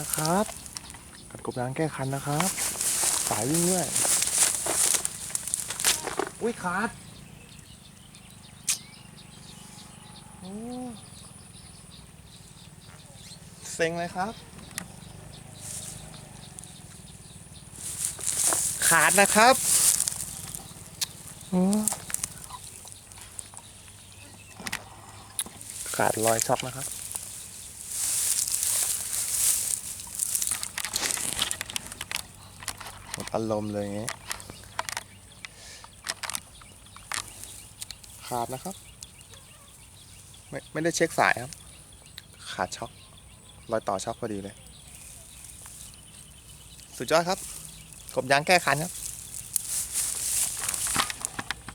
นะครับ กัดกบยางแก้คันนะครับ สายวิ่งด้วย อุ้ยขาดโอ้เซ็งเลยครับ ขาดนะครับโอ้ขาดรอยช็อกนะครับ หมดอารมณ์เลยอย่างงี้ขาดนะครับ ไม่ไม่ได้เช็คสายครับ ขาดช็อกรอยต่อช็อกพอดีเลย สุดยอดครับกบยางแก้คันครับ